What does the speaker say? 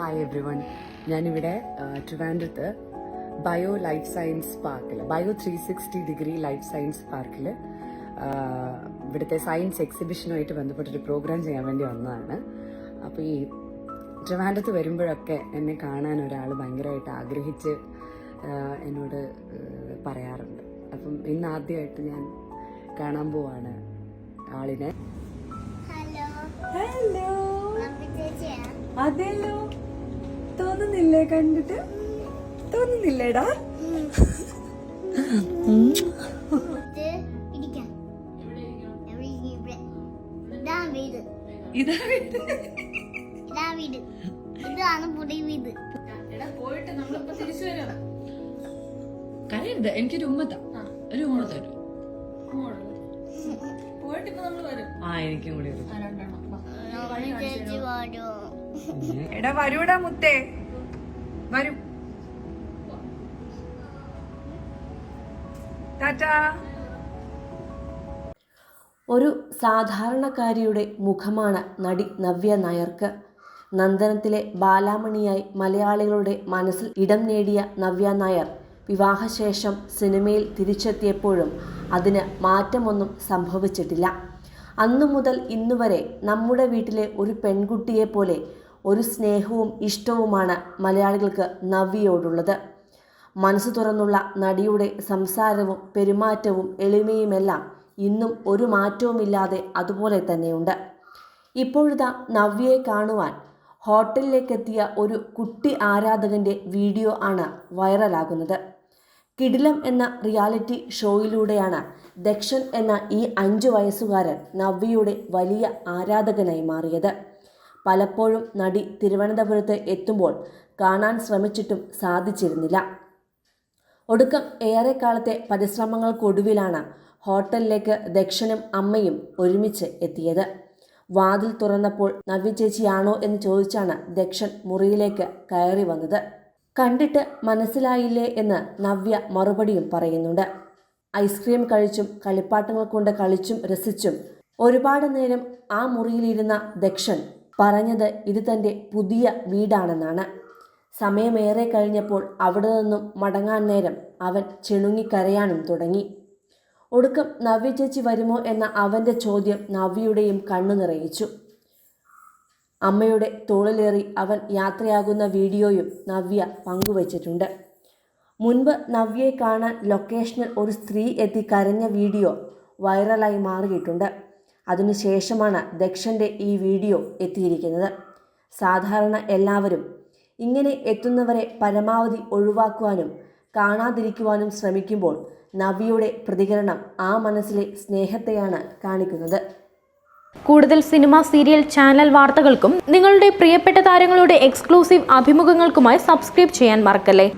Hi every one ഞാനിവിടെ ട്രിവാൻഡ്രത്ത് bio life science പാർക്കിൽ bio three sixty degree life science പാർക്കിൽ ഇവിടുത്തെ സയൻസ് എക്സിബിഷനുമായിട്ട് ബന്ധപ്പെട്ടൊരു പ്രോഗ്രാം ചെയ്യാൻ വേണ്ടി വന്നതാണ്. അപ്പോൾ ഈ ട്രിവാൻഡ്രത്ത് വരുമ്പോഴൊക്കെ എന്നെ കാണാൻ ഒരാൾ ഭയങ്കരമായിട്ട് ആഗ്രഹിച്ച് എന്നോട് പറയാറുണ്ട്. അപ്പം ഇന്ന് ആദ്യമായിട്ട് ഞാൻ കാണാൻ പോവാണ് ആളിനെ. ഹലോ ഹലോ അതെല്ലോ. കണ്ടിട്ട് തോന്നുന്നില്ലേടാ? ഇത് വീട് വീട് പുതിയ വീട് കരയരുത് എനിക്കൊരു ഉമ്മത്താ ഒരു ഉമ്മ തരൂ. ആ എനിക്കും കൂടി എടാ വരൂടാ മുത്തേ. വരൂ. ഒരു സാധാരണക്കാരിയുടെ മുഖമാണ് നടി നവ്യ നായർക്ക്. നന്ദനത്തിലെ ബാലാമണിയായി മലയാളികളുടെ മനസ്സിൽ ഇടം നേടിയ നവ്യ നായർ വിവാഹശേഷം സിനിമയിൽ തിരിച്ചെത്തിയപ്പോഴും അതിന് മാറ്റമൊന്നും സംഭവിച്ചിട്ടില്ല. അന്നു മുതൽ ഇന്നുവരെ നമ്മുടെ വീട്ടിലെ ഒരു പെൺകുട്ടിയെ പോലെ ഒരു സ്നേഹവും ഇഷ്ടവുമാണ് മലയാളികൾക്ക് നവ്യയോടുള്ളത്. മനസ്സ് തുറന്നുള്ള നടിയുടെ സംസാരവും പെരുമാറ്റവും എളിമയുമെല്ലാം ഇന്നും ഒരു മാറ്റവുമില്ലാതെ അതുപോലെ തന്നെയുണ്ട്. ഇപ്പോഴിതാ നവ്യയെ കാണുവാൻ ഹോട്ടലിലേക്കെത്തിയ ഒരു കുട്ടി ആരാധകന്റെ വീഡിയോ ആണ് വൈറലാകുന്നത്. കിടിലം എന്ന റിയാലിറ്റി ഷോയിലൂടെയാണ് ദക്ഷൻ എന്ന ഈ അഞ്ചു വയസ്സുകാരൻ നവ്യയുടെ വലിയ ആരാധകനായി മാറിയത്. പലപ്പോഴും നടി തിരുവനന്തപുരത്ത് എത്തുമ്പോൾ കാണാൻ ശ്രമിച്ചിട്ടും സാധിച്ചിരുന്നില്ല. ഒടുക്കം ഏറെക്കാലത്തെ പരിശ്രമങ്ങൾക്കൊടുവിലാണ് ഹോട്ടലിലേക്ക് ദക്ഷനും അമ്മയും ഒരുമിച്ച് എത്തിയത്. വാതിൽ തുറന്നപ്പോൾ നവ്യ ചേച്ചിയാണോ എന്ന് ചോദിച്ചാണ് ദക്ഷൻ മുറിയിലേക്ക് കയറി വന്നത്. കണ്ടിട്ട് മനസ്സിലായില്ലേ എന്ന് നവ്യ മറുപടിയും പറയുന്നുണ്ട്. ഐസ്ക്രീം കഴിച്ചും കളിപ്പാട്ടങ്ങൾ കൊണ്ട് കളിച്ചും രസിച്ചും ഒരുപാട് നേരം ആ മുറിയിലിരുന്ന ദക്ഷൻ പറഞ്ഞത് ഇത് തന്റെ പുതിയ വീടാണെന്നാണ്. സമയമേറെ കഴിഞ്ഞപ്പോൾ അവിടെ നിന്നും മടങ്ങാൻ നേരം അവൻ ചിണുങ്ങിക്കരയാനും തുടങ്ങി. ഒടുക്കം നവ്യ ചേച്ചി വരുമോ എന്ന അവന്റെ ചോദ്യം നവ്യയുടെയും കണ്ണു നിറയിച്ചു. അമ്മയുടെ തോളിലേറി അവൻ യാത്രയാകുന്ന വീഡിയോയും നവ്യ പങ്കുവച്ചിട്ടുണ്ട്. മുൻപ് നവ്യയെ കാണാൻ ലൊക്കേഷനിൽ ഒരു സ്ത്രീ എത്തി കരഞ്ഞ വീഡിയോ വൈറലായി മാറിയിട്ടുണ്ട്. അതിനുശേഷമാണ് ദക്ഷന്റെ ഈ വീഡിയോ എത്തിയിരിക്കുന്നത്. സാധാരണ എല്ലാവരും ഇങ്ങനെ എത്തുന്നവരെ പരമാവധി ഒഴിവാക്കുവാനും കാണാതിരിക്കുവാനും ശ്രമിക്കുമ്പോൾ നവിയുടെ പ്രതികരണം ആ മനസ്സിലെ സ്നേഹത്തെയാണ് കാണിക്കുന്നത്. കൂടുതൽ സിനിമ സീരിയൽ ചാനൽ വാർത്തകൾക്കും നിങ്ങളുടെ പ്രിയപ്പെട്ട താരങ്ങളുടെ എക്സ്ക്ലൂസീവ് അഭിമുഖങ്ങൾക്കുമായി സബ്സ്ക്രൈബ് ചെയ്യാൻ മറക്കല്ലേ?